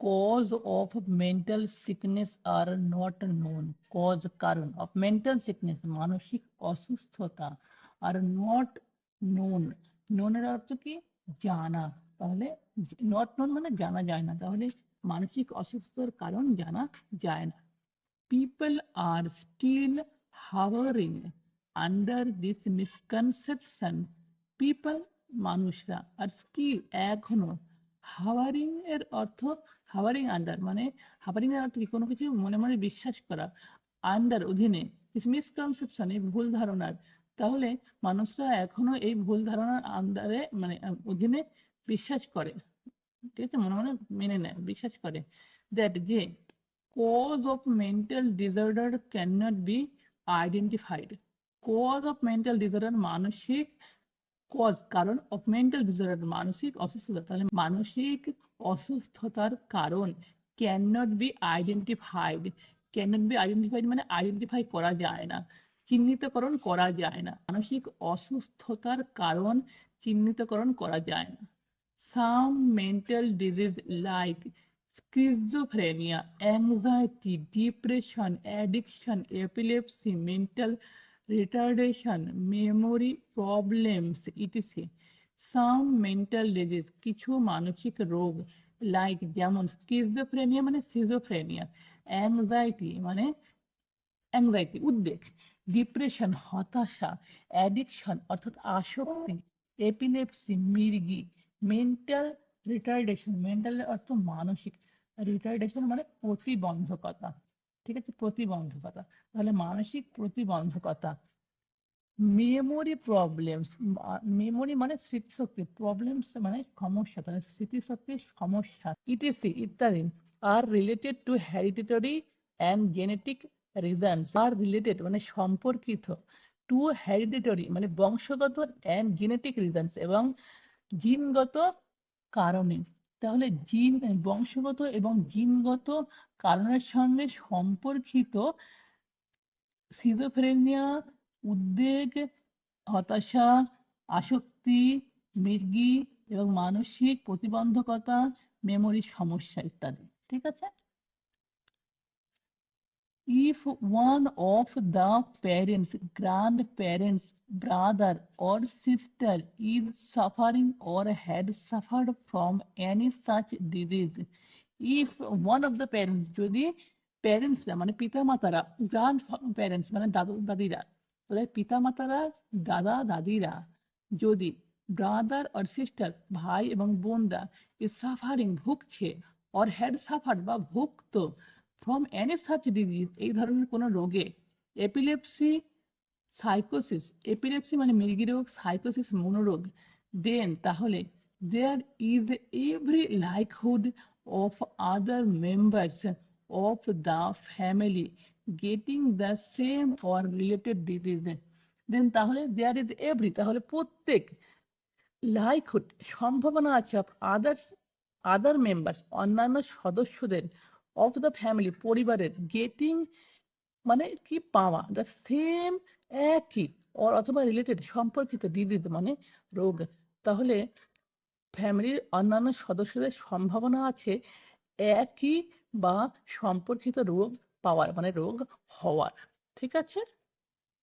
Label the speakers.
Speaker 1: cause of mental sickness are not known cause কারণ of mental sickness মানসিক অসুস্থতা are not known known এর অর্থ কি জানা তাহলে নট known মানে জানা যায় না তাহলে মানসিক অসুস্থতার কারণ জানা যায় না people are still hovering under this misconception people মানুষরা আর স্কিল এখনো হাওয়ারিং এর অর্থ, হাওয়ারিং আন্ডার মানে হাওয়ারিং এর অর্থ কি? কোনো কিছু মনে মনে বিশ্বাস করা। আন্ডার অধীনে। মিসকনসেপশন এই ভুল ধারণার। তাহলে মানুষরা এখনও এই ভুল ধারণার আন্ডারে মানে অধীনে বিশ্বাস করে। ঠিক আছে? মনে মনে মেনে নেয়, বিশ্বাস করে। দ্যাট যে cause of mental mental can not be identified cause of mental disorder, মানসিক কজ কারণ অফ মেন্টাল ডিসঅর্ডার মানসিক অসুস্থতা। তাহলে মানসিক অসুস্থতার কারণ can be identified can be identified মানে আইডেন্টিফাই করা যায় না। চিহ্নিতকরণ করা যায় না। মানসিক অসুস্থতার কারণ চিহ্নিতকরণ করা যায় না। Some mental disease like schizophrenia anxiety depression addiction epilepsy mental retardation, memory problems, etc. Some mental disease, কিছু মানসিক রোগ লাইক যেমন স্কিজোফ্রেনিয়া মানে সিজোফ্রেনিয়া অ্যাংজাইটি মানে অ্যাংজাইটি উদ্বেগ ডিপ্রেশন হতাশা অ্যাডিকশন অর্থাৎ আসক্তি এপিলেপসি মির্গি মেন্টাল রিটার্ডেশন মেন্টাল অর্থ মানসিক রিটার্ডেশন মানে প্রতিবন্ধকতা ঠিক আছে? প্রতিবন্ধকতা। তাহলে মানসিক প্রতিবন্ধকতা। মেমোরি প্রবলেমস মেমোরি মানে স্মৃতিশক্তি। প্রবলেমস মানে সমস্যা, তাহলে স্মৃতিশক্তির সমস্যা। ইটিসি ইত্যাদি আর related to hereditary and genetic reasons R related মানে সম্পর্কিত। টু হেরিডিটরি মানে বংশগত অ্যান্ড জেনেটিক রিজনস এবং জিনগত কারণে। তাহলে জিন বংশগত এবং জিনগত কারণের সঙ্গে সম্পর্কিত সিজোফ্রেনিয়া উদ্বেগ, হতাশা, আসক্তি মৃগী এবং মানসিক প্রতিবন্ধকতা মেমোরির সমস্যা ইত্যাদি। ঠিক আছে? If one of the parents grandparents brother or sister is suffering or had suffered from any such disease if one of the parents যদি প্যারেন্টসরা মানে পিতামাতারা গ্রান্ড প্যারেন্টস মানে দাদু দাদিরা তাহলে পিতামাতারা দাদা দাদিরা যদি ব্রাদার আর সিস্টার ভাই এবং বোনরা ইজ সাফারিং ভুগছে অর হ্যাড সাফার বা ভুগত ফ্রম এনি সাচ ডিজিজ এই ধরনের কোনো রোগে এপিলেপসি সাইকোসিস এপিলেপসি মানে মৃগী রোগ সাইকোসিস মনোরোগ দেন তাহলে there is every likelihood of other members of the family getting the same or related disease then তাহলে দেয়ার ইজ এভরি তাহলে প্রত্যেক লাইকহুড সম্ভাবনা আছে অফ আদার্স আদার মেম্বার্স অন্যান্য সদস্যদের অফ দ্য ফ্যামিলি পরিবারের গেটিং মানে কি পাওয়া দ্য সেম একই অথবা রিলেটেড সম্পর্কিত ডিজিজ মানে রোগ। তাহলে ফ্যামিলির অন্যান্য সদস্যদের সম্ভাবনা আছে একই বা সম্পর্কিত রোগ পাওয়ার মানে রোগ হওয়ার। ঠিক আছে?